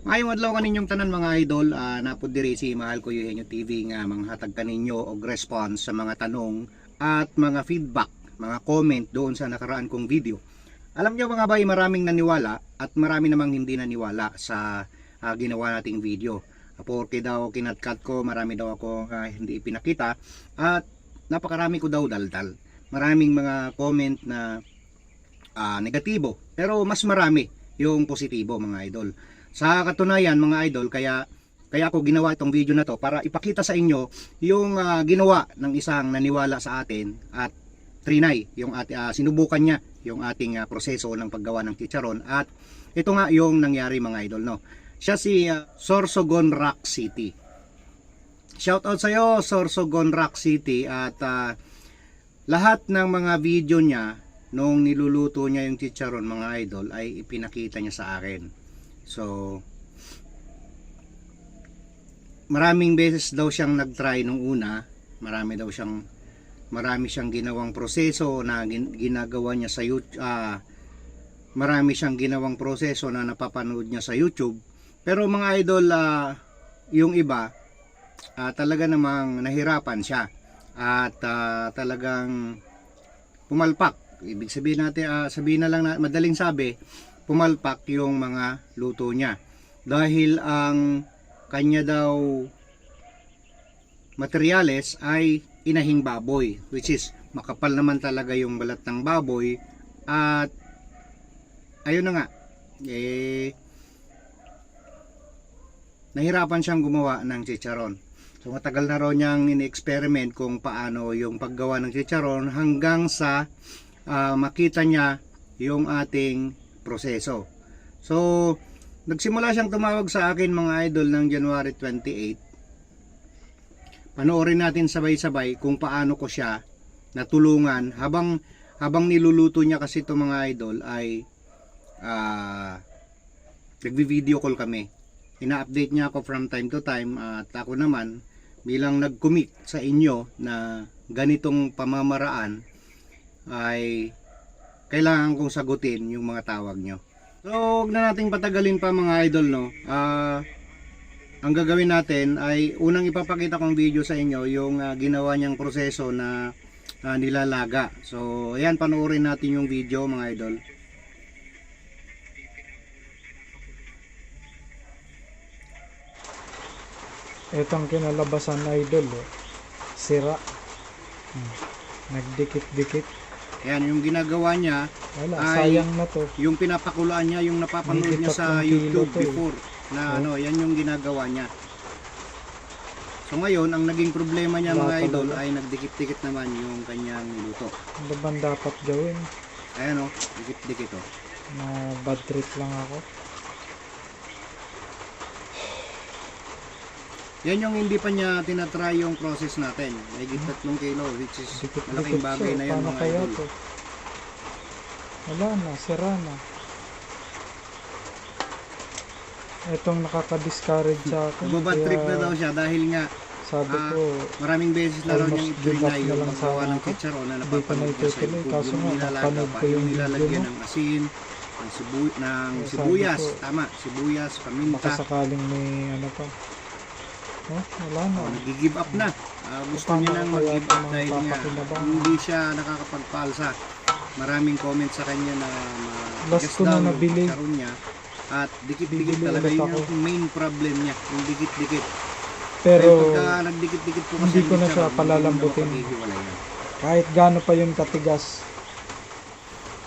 Ngayong adlaw kaninyong tanan mga idol, uh, napod diri si Mahal ko Eugenio TV nga manghatag kaninyo og response sa mga tanong at mga feedback, mga comment doon sa nakaraan kong video. Alam niyo mga bay, maraming naniwala at marami namang hindi naniwala sa ah, ginawa nating video. Porque daw kinatkat ko, marami daw ako ah, hindi ipinakita at napakarami ko daw daldal. Maraming mga comment na ah, negatibo, pero mas marami yung positibo mga idol. Sa katunayan mga idol, kaya kaya ako ginawa itong video na to para ipakita sa inyo yung ah, ginawa ng isang naniwala sa atin at trinay, yung at, ah, sinubukan niya yung ating ah, proseso ng paggawa ng chicharon at ito nga yung nangyari mga idol no. Siya si ah, Sorsogon Rock City. Shout out sa iyo Sorsogon Rock City at ah, lahat ng mga video niya nung niluluto niya yung chicharon mga idol ay ipinakita niya sa akin. So, maraming beses daw siyang nag-try nung una. Marami daw siyang marami siyang ginawang proseso na gin- ginagawa niya sa YouTube. ah marami siyang ginawang proseso na napapanood niya sa YouTube. Pero mga idol, ah, yung iba, ah, talaga namang nahirapan siya. At ah, talagang pumalpak. Ibig sabihin natin, ah, sabihin na lang na madaling sabi, pumalpak yung mga luto niya. Dahil ang kanya daw materyales ay inahing baboy, which is makapal naman talaga yung balat ng baboy at ayun na nga, eh nahirapan siyang gumawa ng chicharon. So matagal na raw niyang ini-experiment kung paano yung paggawa ng chicharon hanggang sa ah, makita niya yung ating proseso. So, nagsimula siyang tumawag sa akin mga idol ng January 28. Panoorin natin sabay-sabay kung paano ko siya natulungan habang habang niluluto niya kasi ito mga idol ay ah nagvi-video call kami. Ina-update niya ako from time to time at ako naman bilang nag-commit sa inyo na ganitong pamamaraan ay kailangan kong sagutin yung mga tawag nyo. So, huwag na nating patagalin pa mga idol, no? Ah, ang gagawin natin ay unang ipapakita kong video sa inyo yung ah, ginawa niyang proseso na ah, nilalaga. So, ayan, panoorin natin yung video mga idol. Itong kinalabasan idol, oh. sira. Hmm. Nagdikit-dikit. Ayan, yung ginagawa niya, Wala, Ay, sayang na to. yung pinapakuluan niya, yung napapanood niya sa tatlong kilo YouTube to eh. before na Oh. ano, yan yung ginagawa niya. So ngayon, ang naging problema niya Wala mga idol talaga. ay nagdikit-dikit naman yung kanyang luto. Ano bang dapat gawin? Ayan o, dikit-dikit o. Na bad trip lang ako. Yan yung hindi pa niya tinatry yung process natin. May tatlong kilo which is malaking Dikit-dikit bagay na yun mga idol. to? Wala na, sira na. Itong nakaka-discourage sa akin. Kaya trip na daw siya dahil nga Sabi Ah, ko, maraming beses na raw niyang na yung sana ng ako. chicharon na napapanood na ko sa. YouTube. Kaso Yung nilalaga pa, yung nilalagyan ng asin, ng, sibu ng Eh, sibuyas, tama, sibuyas, paminta. baka sakaling may ano pa. Oh, wala na. Oh, nag-give up na. Ah, gusto niya nang mag-give up dahil nga hindi siya nakakapagpalsa. Maraming comment sa kanya na matigas na daw yung nabili. chicharon niya. At dikit-dikit talaga yun yung main problem niya. Yung dikit-dikit. Pero pagka nagdikit-dikit po kasi hindi ko na siya palalambutin. na kahit gaano pa yung katigas,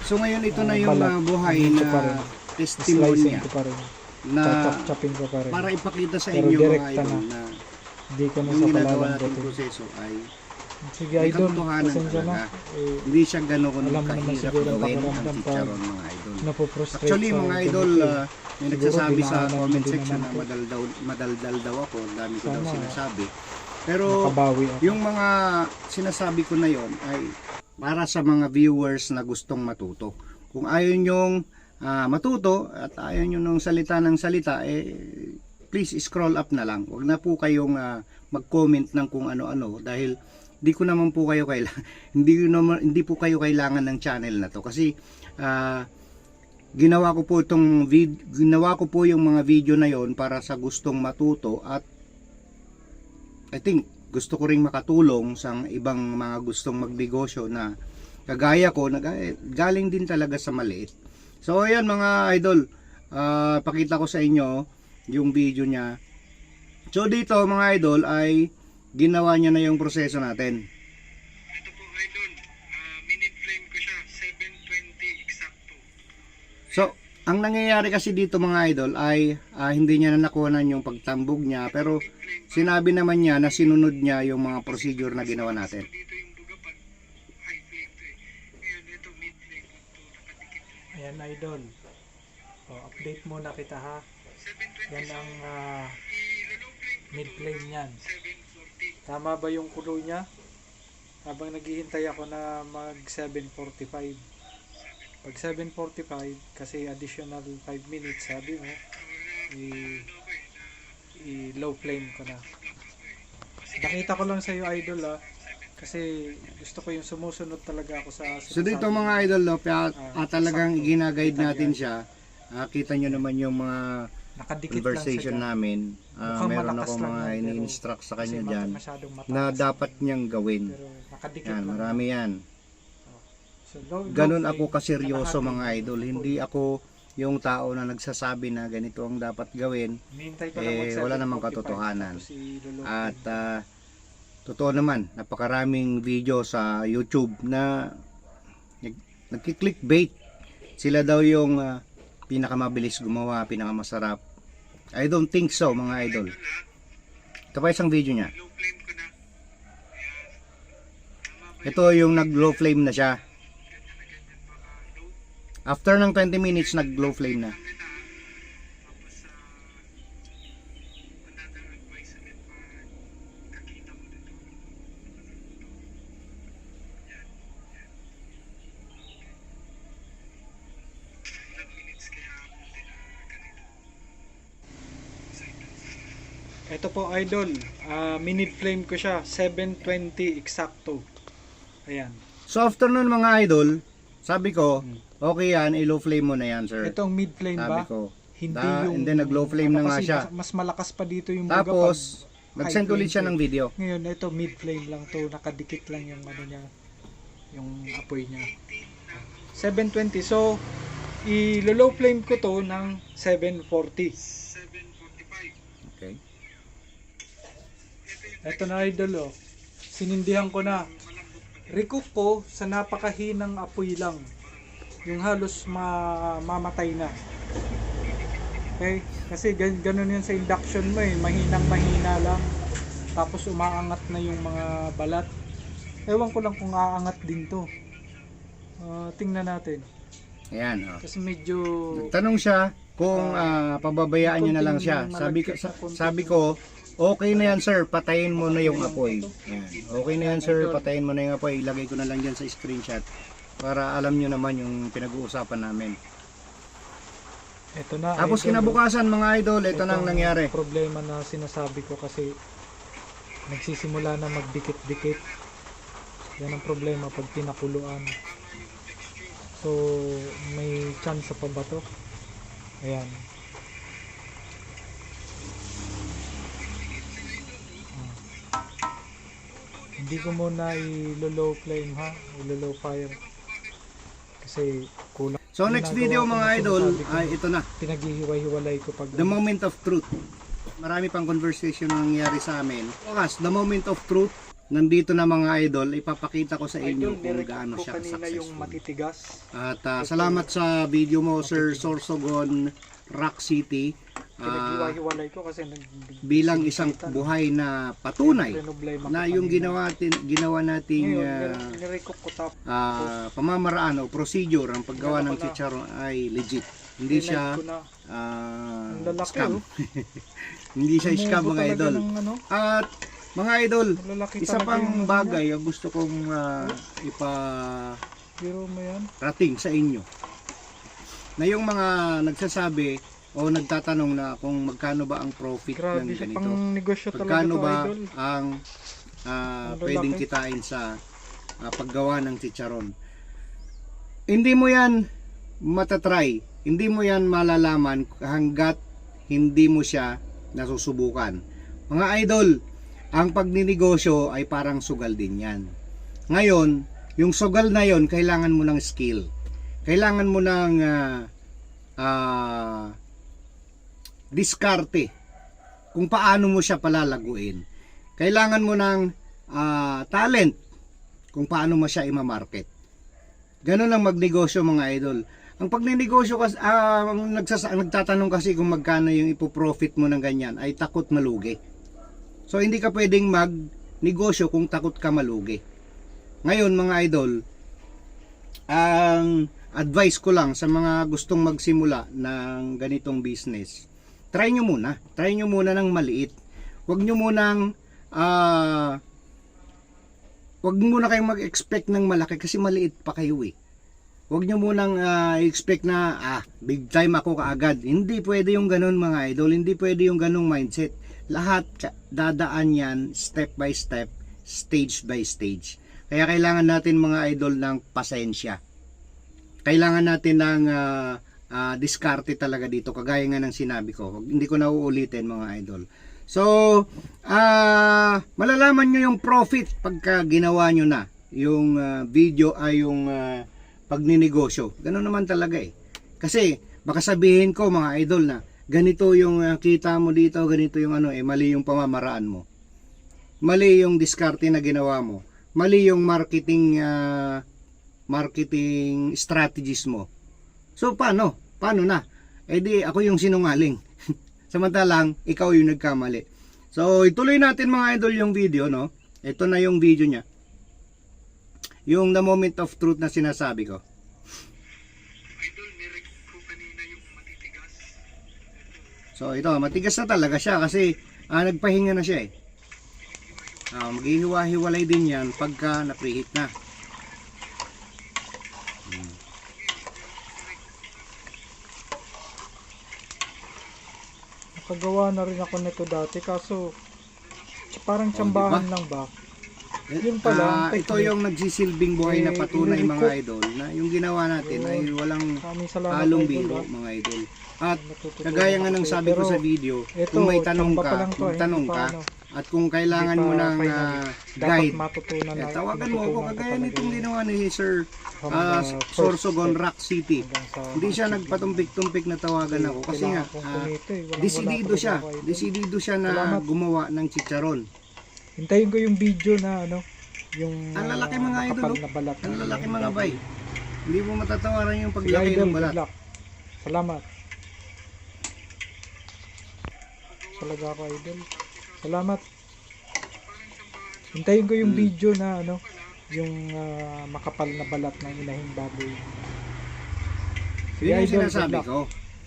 So ngayon ito na Ah, yung uh, buhay na pa rin. Na Chachap-chapin ko pa rin. para ipakita sa Pero inyo mga idol na. na Hindi ko na yung siya ginagawa nating proseso ay Sige idol, pasensya na. Eh, hindi siya gano'n naman kahirap gawin ang chicharon mga idol. Actually sa mga idol, uh, may nagsasabi sa comment section na madaldal, madaldal daw ako, ang dami ko daw sinasabi. Pero yung mga sinasabi ko na yon ay para sa mga viewers na gustong matuto. Kung ayaw nyong ah, matuto at ayaw nyo nung salita ng salita, eh, please scroll up na lang. Huwag na po kayong ah, mag-comment ng kung ano-ano dahil hindi ko naman po kayo kailangan hindi naman hindi po kayo kailangan ng channel na to kasi ah, ginawa ko po itong vid ginawa ko po yung mga video na yon para sa gustong matuto at I think gusto ko ring makatulong sa ibang mga gustong magnegosyo na kagaya ko nag eh, galing din talaga sa maliit. So ayan mga idol, ah, pakita ko sa inyo yung video niya. So dito mga idol ay ginawa niya na yung proseso natin. Ito po idol, uh, minute flame ko siya, 720 exacto. So, ang nangyayari kasi dito mga idol ay ah, hindi niya na nakuha yung pagtambog niya pero sinabi naman niya na sinunod niya yung mga procedure na ginawa natin. Dito yung buga pag high flame to eh. Ngayon ito mid flame to nakadikit. Ayan idol. O, update muna kita ha. 720 Yan ang ah, flame ko mid flame niyan. 740. Tama ba yung kulo niya? Habang naghihintay ako na mag 745. Pag 745 kasi additional 5 minutes sabi mo i, i low flame ko na. Nakita ko lang sa iyo idol ah kasi gusto ko yung sumusunod talaga ako sa So dito sinasabi mga idol, no, kaya, Ah, ah, talagang sakto. ginaguide Kita natin siya. Ah, kita nyo naman yung mga Nakadikit conversation lang namin. Ah, Mukhang meron malakas ako lang mga yan, pero ini-instruct sa kasi kanya ma- dyan masyadong mataas. na dapat niyang gawin. Pero nakadikit Yan, lang. marami yan. So, low- low Ganun ako kaseryoso kalahati. mga idol. Hindi ako yung tao na nagsasabi na ganito ang dapat gawin. Hinihintay ko lang eh, mag- wala namang 7:45, katotohanan. tapos At ah, totoo naman, napakaraming video sa YouTube na nag- nagki-clickbait. Sila daw yung ah, pinakamabilis gumawa, pinakamasarap. I don't think so mga idol. Ito pa isang video niya. Low. Ito yung nag-low flame na siya. Low. After ng 20 minutes, nag-low flame na. Ito po idol, ah, minute flame ko siya, 720 exacto. Ayan. So after nun mga idol, sabi ko, Hmm. okay yan, i-low flame mo na yan sir. Itong mid flame Sabi ba? ko. Hindi Da- yung and then nag-low flame na nga siya. Mas, malakas pa dito yung buga Tapos, pag nag-send ulit siya ng video. Ngayon ito mid flame lang to, nakadikit lang yung ano niya, yung apoy niya. 720. So i-low flame ko to ng 740. 745. Okay. Ito na idol oh. Sinindihan ko na. Recook ko sa napakahinang apoy lang. Yung halos ma mamatay na. Okay? Kasi gan ganun yun sa induction mo eh. Mahinang mahina lang. Tapos umaangat na yung mga balat. Ewan ko lang kung aangat din to. Ah, tingnan natin. Ayan. Oh. Kasi medyo... Tanong siya kung ah, pababayaan niya na lang siya. Sabi ko, sa- sabi ko, okay na yan sir, patayin mo na yung apoy. Yan. Okay na yan sir, patayin mo na yung apoy. Ilagay ko na lang dyan sa screenshot para alam nyo naman yung pinag-uusapan namin. Ito na. Tapos idol, kinabukasan mga idol, ito Ito nang ang nangyari. problema na sinasabi ko kasi nagsisimula na magdikit-dikit. Yan ang problema pag pinakuluan. So, may chance pa ba to? Ayan. Hindi ko muna i-low flame ha, i-low fire. Kasi kulang. So next video mga idol, ay ito na. Pinaghihiwa-hiwalay ko pag The moment of truth. Marami pang conversation na nangyari sa amin. Oras, the moment of truth. Nandito na mga idol, ipapakita ko sa inyo kung gaano siya yung successful. matitigas. At ah, salamat sa video mo Sir Sorsogon Rock City. Ah, Pinaghiwa-hiwalay ko kasi nag bilang isang buhay na patunay na yung ginawa, tin, ginawa nating tap. ah, pamamaraan o procedure ang paggawa ng chicharon ay legit. Hindi siya lalaki, scam. oh. Hindi siya scam mga idol. ano, At mga idol, isa pang yung ano bagay ang gusto kong ah, ipa rating sa inyo na yung mga nagsasabi o nagtatanong na kung magkano ba ang profit Grabe ng ganito pang negosyo magkano ba idol. ang lalaki. pwedeng kitain sa ah, paggawa ng chicharon hindi mo yan matatry Hindi mo yan malalaman hanggat hindi mo siya nasusubukan. Mga idol, ang pagninegosyo ay parang sugal din yan. Ngayon, yung sugal na yon kailangan mo ng skill. Kailangan mo ng ah, ah, diskarte kung paano mo siya palalaguin. Kailangan mo ng ah, talent kung paano mo siya imamarket. Ganun ang magnegosyo mga idol. Ang pagninegosyo kasi, ah, ang nagsasa- nagtatanong kasi kung magkano yung ipoprofit mo ng ganyan ay takot malugi. So hindi ka pwedeng magnegosyo kung takot ka malugi. Ngayon mga idol, ang advice ko lang sa mga gustong magsimula ng ganitong business, try nyo muna. Try nyo muna ng maliit. Huwag nyo munang ah Huwag muna kayong mag-expect ng malaki kasi maliit pa kayo eh. Huwag nyo munang ah, expect na ah, big time ako kaagad. Hindi pwede yung ganun mga idol. Hindi pwede yung ganung mindset. Lahat dadaan yan step by step, stage by stage. Kaya kailangan natin mga idol ng pasensya. Kailangan natin ng ah, ah, diskarte talaga dito. Kagaya nga ng sinabi ko. Hindi ko na uulitin mga idol. So, ah malalaman nyo yung profit pagka ginawa nyo na yung ah, video ay yung ah, pagninegosyo. Ganun naman talaga eh. Kasi baka sabihin ko mga idol na ganito yung ah, kita mo dito, ganito yung ano eh mali yung pamamaraan mo. Mali yung diskarte na ginawa mo. Mali yung marketing ah, marketing strategies mo. So paano? Paano na? Eh di ako yung sinungaling. Samantalang ikaw yung nagkamali. So ituloy natin mga idol yung video no. Ito na yung video niya. Yung the moment of truth na sinasabi ko. So ito, matigas na talaga siya kasi ah, nagpahinga na siya eh. Ah, maghihiwa-hiwalay din yan pagka na-preheat na. Nakagawa na rin ako nito dati kaso parang tsambahan lang ba? Yun pala, Ah, ito yung nagsisilbing buhay na Eh, patunay iniliko. mga idol na yung ginawa natin ay walang halong biro ah. mga idol. At kagaya nga ng sabi ko sa video, ito, kung may tanong ka, eh, magtanong ka, ano, at kung kailangan mo ng dapat guide, eh, na. tawagan mo ako kagaya nitong ginawa ni Sir first Sorsogon Rock City. Hindi siya nagpatumpik-tumpik na tawagan ako kasi nga kumita eh. Desidido siya. Desidido siya na gumawa ng chicharon. Hintayin ko yung video na ano, yung Ang lalaki mga idol, makapal oh. na balat. Ang ng lalaki mga bay. Hindi mo matatawaran yung Sige, paglaki idol, ng balat. luck. Salamat. Talaga ako, idol. Salamat. Hintayin ko yung Hmm. video na ano, yung ah, makapal na balat ng inahing baboy. Sige, Yun yung idol, sinasabi luck. ko.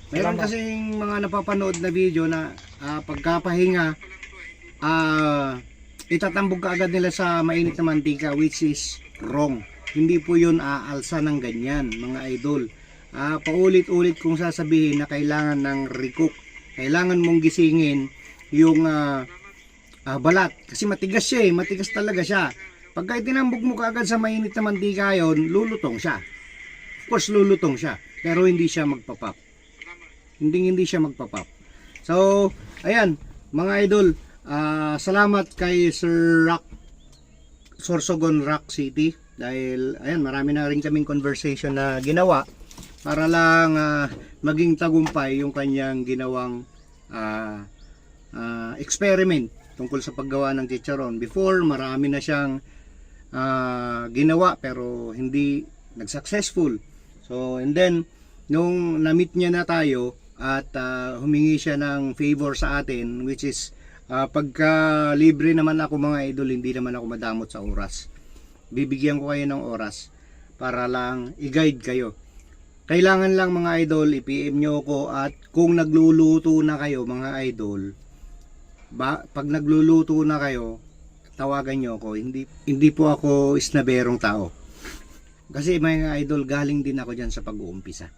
Meron Salamat. kasing mga napapanood na video na ah, pagkapahinga, ah, itatambog ka agad nila sa mainit na mantika which is wrong. Hindi po yun aalsa ng ganyan mga idol. Ah, paulit-ulit kong sasabihin na kailangan ng recook. Kailangan mong gisingin yung ah, ah, balat. Kasi matigas siya eh. Matigas talaga siya. Pagka itinambog mo kaagad sa mainit na mantika yon, lulutong siya. Of course, lulutong siya. Pero hindi siya magpapap. Hindi hindi siya magpapap. So, ayan, mga idol, ah, salamat kay Sir Rock Sorsogon Rock City dahil ayan, marami na rin kaming conversation na ginawa para lang ah, maging tagumpay yung kanyang ginawang ah, ah, experiment tungkol sa paggawa ng chicharon. Before, marami na siyang ah, ginawa pero hindi nag-successful. So, and then, nung na-meet niya na tayo at ah, humingi siya ng favor sa atin which is ah, pagka libre naman ako mga idol hindi naman ako madamot sa oras. Bibigyan ko kayo ng oras para lang i-guide kayo. Kailangan lang mga idol i-PM nyo ako at kung nagluluto na kayo mga idol ba, pag nagluluto na kayo tawagan nyo ako. Hindi, hindi po ako isnaberong tao. Kasi mga idol galing din ako dyan sa pag-uumpisa.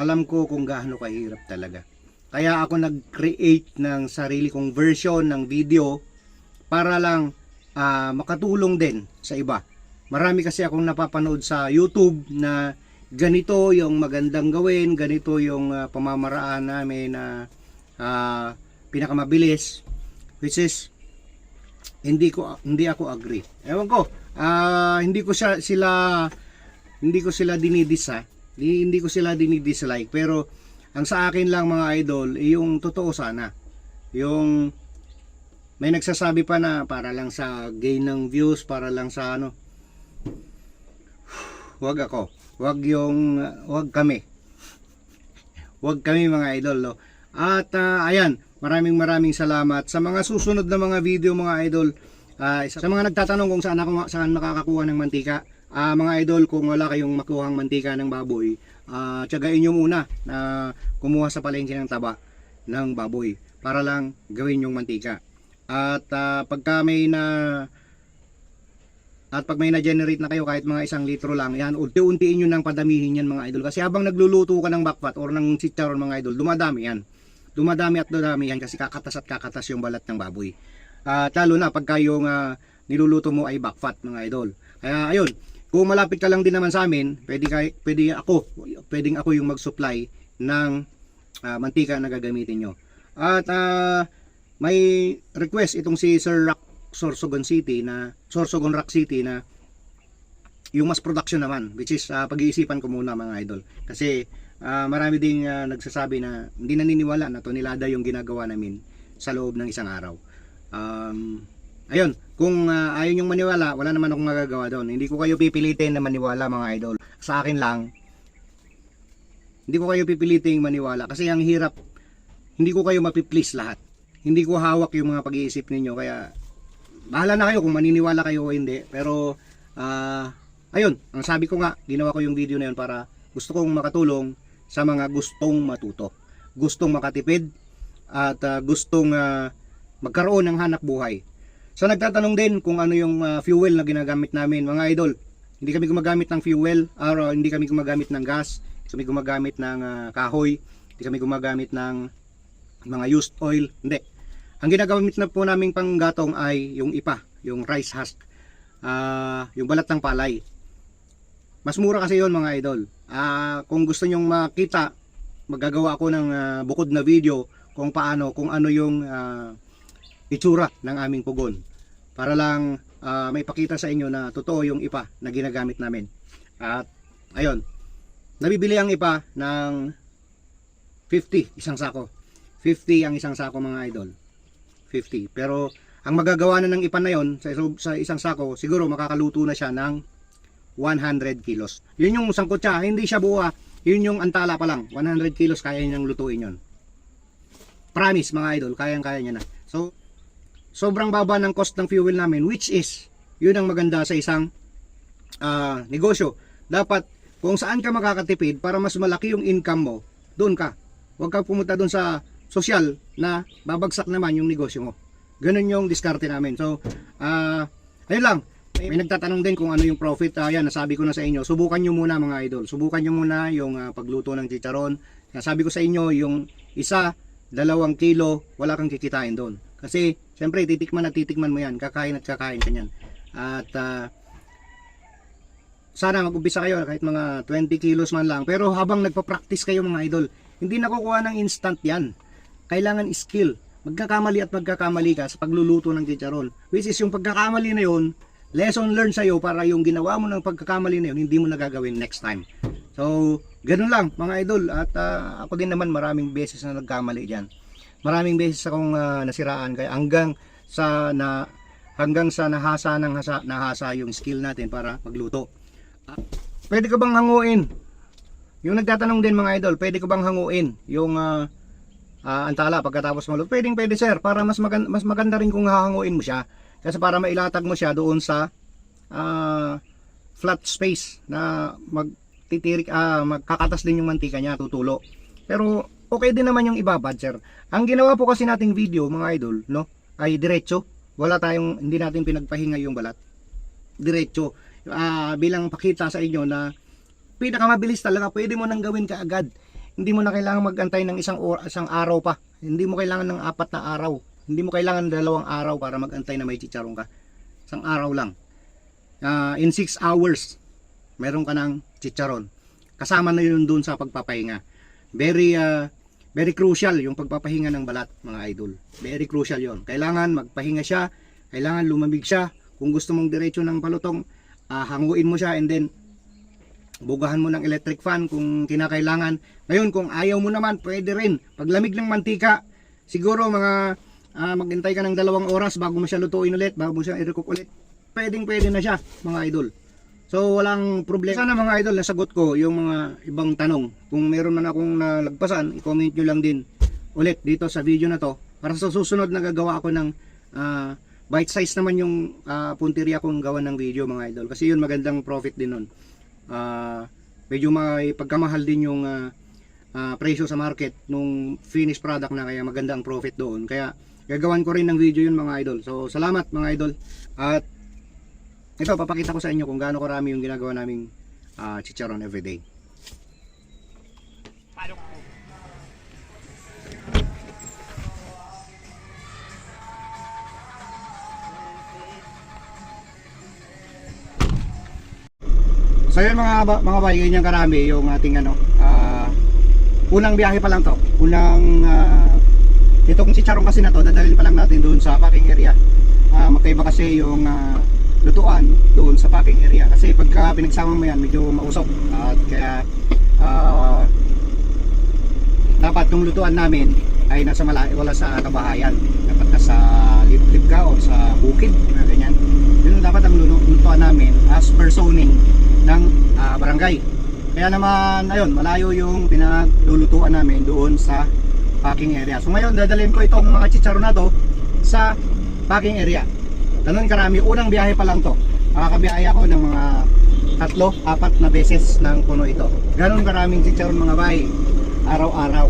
Alam ko kung gaano kahirap talaga. Kaya ako nag-create ng sarili kong version ng video para lang ah, makatulong din sa iba. Marami kasi akong napapanood sa YouTube na ganito yung magandang gawin, ganito yung ah, pamamaraan namin na ah, pinakamabilis which is hindi ko hindi ako agree. Ewan ko, ah, hindi ko siya, sila hindi ko sila dinidisa, hindi, hindi ko sila dinidislike pero ang sa akin lang mga idol, yung totoo sana. Yung may nagsasabi pa na para lang sa gain ng views, para lang sa ano. Wag ako. Wag yung wag kami. Wag kami mga idol, no. At ah, ayan, maraming maraming salamat sa mga susunod na mga video mga idol. Isa- sa mga nagtatanong kung saan ako saan makakakuha ng mantika. Ah, mga idol, kung wala kayong makuhang mantika ng baboy, ah tiyagain nyo muna na kumuha sa palengke ng taba ng baboy para lang gawin yung mantika. At ah, pagka may na at pag may na-generate na kayo kahit mga isang litro lang, yan, unti-untiin nyo nang padamihin yan mga idol. Kasi habang nagluluto ka ng backfat or ng chicharon mga idol, dumadami yan. Dumadami at dumadami yan kasi kakatas at kakatas yung balat ng baboy. At lalo na pagka yung ah, niluluto mo ay backfat mga idol. Kaya ayun, kung malapit ka lang din naman sa amin, pwede, kay, pwede ako, pwedeng ako yung mag-supply ng ah, mantika na gagamitin nyo. At ah, may request itong si Sir Rock Sorsogon City na Sorsogon Rock City na yung mas production naman which is ah, pag-iisipan ko muna mga idol kasi ah, marami ding ah, nagsasabi na hindi naniniwala na tonelada yung ginagawa namin sa loob ng isang araw um, ayun kung ah, ayaw nyong maniwala wala naman akong magagawa doon. Hindi ko kayo pipilitin na maniwala mga idol. Sa akin lang hindi ko kayo pipilitin maniwala kasi ang hirap hindi ko kayo mapiplease lahat. Hindi ko hawak yung mga pag-iisip ninyo kaya bahala na kayo kung maniniwala kayo o hindi. Pero ah ayun ang sabi ko nga ginawa ko yung video na yun para gusto kong makatulong sa mga gustong matuto. Gustong makatipid at ah, gustong ah, magkaroon ng hanap buhay sa nagtatanong din kung ano yung ah, fuel na ginagamit namin mga idol. Hindi kami gumagamit ng fuel or hindi kami gumagamit ng gas. Hindi kami gumagamit ng ah, kahoy. Hindi kami gumagamit ng mga used oil. Hindi. Ang ginagamit na po naming panggatong ay yung ipa, yung rice husk, ah yung balat ng palay. Mas mura kasi yon mga idol. Ah kung gusto nyong makita, magagawa ako ng ah, bukod na video kung paano, kung ano yung ah, itsura ng aming pugon. Para lang ah, may pakita sa inyo na totoo yung ipa na ginagamit namin. At ayun, nabibili ang ipa ng 50 isang sako. 50 ang isang sako mga idol. 50. Pero ang magagawa na ng ipan na yon sa, sa isang sako, siguro makakaluto na siya ng 100 kilos. Yun yung sangkot siya, hindi siya buwa. Yun yung antala pa lang. 100 kilos kaya niyang lutuin yon. Promise mga idol, kayang-kaya niya na. So, sobrang baba ng cost ng fuel namin which is, yun ang maganda sa isang ah, negosyo. Dapat, kung saan ka makakatipid para mas malaki yung income mo, doon ka. Huwag ka pumunta doon sa social na babagsak naman yung negosyo mo. Ganun yung diskarte namin. So, ah, ayun lang. May, nagtatanong din kung ano yung profit. Ah, yan, nasabi ko na sa inyo. Subukan nyo muna mga idol. Subukan nyo muna yung ah, pagluto ng chicharon. Nasabi ko sa inyo, yung isa, dalawang kilo, wala kang kikitain doon. Kasi, syempre, titikman at titikman mo yan. Kakain at kakain ka yan. At, ah, sana mag-umpisa kayo kahit mga 20 kilos man lang. Pero habang nagpa-practice kayo mga idol, hindi nakukuha ng instant yan kailangan skill. Magkakamali at magkakamali ka sa pagluluto ng chicharon. Which is yung pagkakamali na yun, lesson learned sa'yo para yung ginawa mo ng pagkakamali na yun, hindi mo nagagawin next time. So, ganun lang mga idol. At ah, ako din naman maraming beses na nagkamali dyan. Maraming beses akong ah, nasiraan. Kaya hanggang sa na hanggang sa nahasa ng hasa, nahasa yung skill natin para magluto. Ah, pwede ka bang hanguin? Yung nagtatanong din mga idol, pwede ko bang hanguin yung ah, ah, antala pagkatapos maluto. Pwedeng pwede sir, para mas maganda, mas maganda rin kung hahanguin mo siya. Kasi para mailatag mo siya doon sa ah, flat space na magtitirik, ah, magkakatas din yung mantika niya, tutulo. Pero okay din naman yung ibabad sir. Ang ginawa po kasi nating video mga idol, no, ay diretso. Wala tayong, hindi natin pinagpahinga yung balat. Diretso. Ah, bilang pakita sa inyo na pinakamabilis talaga, pwede mo nang gawin kaagad hindi mo na kailangan magantay ng isang, or, isang araw pa. Hindi mo kailangan ng apat na araw. Hindi mo kailangan ng dalawang araw para magantay na may chicharon ka. Isang araw lang. Ah, in 6 hours, meron ka ng chicharon. kasama na yun doon sa pagpapahinga. Very uh, very crucial yung pagpapahinga ng balat mga idol. Very crucial yon. Kailangan magpahinga siya, kailangan lumamig siya. Kung gusto mong diretso ng palutong, ah, hanguin mo siya and then bugahan mo ng electric fan kung kinakailangan. Ngayon, kung ayaw mo naman, pwede rin. Paglamig ng mantika, siguro mga ah, maghintay ka ng dalawang oras bago mo siya lutuin ulit, bago mo siya i-recook ulit. Pwedeng pwede na siya, mga idol. So, walang problema. Sana mga idol, nasagot ko yung mga ibang tanong. Kung meron man akong nalagpasan, i-comment nyo lang din ulit dito sa video na to. Para sa susunod na gagawa ako ng ah, bite size naman yung uh, punteriya kong gawa ng video mga idol. Kasi yun magandang profit din nun. Ah, medyo may pagkamahal din yung ah, ah, presyo sa market nung finished product na kaya maganda ang profit doon. Kaya gagawan ko rin ng video yun mga idol. So salamat mga idol. At ito papakita ko sa inyo kung gaano karami yung ginagawa naming ah, chicharon everyday. So yun mga mga bay, ganyan karami yung ating ano, ah, unang biyahe pa lang to. Unang ah, itong chicharon kasi na to, dadalhin pa lang natin doon sa parking area. Ah, magkaiba kasi yung ah, lutuan doon sa parking area. Kasi pagka pinagsama mo yan medyo mausok. At kaya ah, dapat yung lutuan namin ay nasa mala wala sa kabahayan. Dapat nasa liblib ka o sa bukid na ganyan. Yun dapat ang lutuan namin as per zoning ng ah, barangay. Kaya naman ayun malayo yung pinaglulutuan namin doon sa parking area. So ngayon dadalhin ko itong mga chicharon na to sa parking area ganun karami unang biyahe pa lang to makakabiyahe ako ng mga tatlo, apat na beses ng puno ito ganun karaming chicharon mga bay araw-araw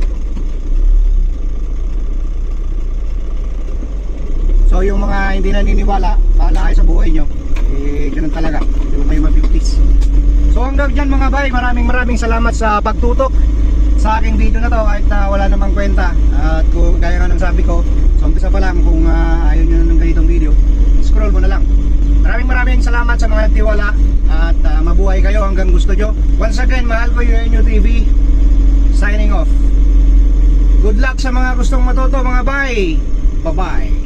So yung mga hindi naniniwala, bahala sa buhay nyo. Eh, ganun talaga. Hindi kayo mapipis. So hanggang dyan mga bay, maraming maraming salamat sa pagtutok sa aking video na to kahit na wala namang kwenta. At kung kaya nga ng sabi ko, sa umpisa pa lang kung uh, ayaw nyo na ng ganitong video, scroll mo na lang. Maraming maraming salamat sa mga nagtiwala at ah, mabuhay kayo hanggang gusto nyo. Once again, mahal ko yung NU TV. Signing off. Good luck sa mga gustong matuto mga bay. Bye-bye.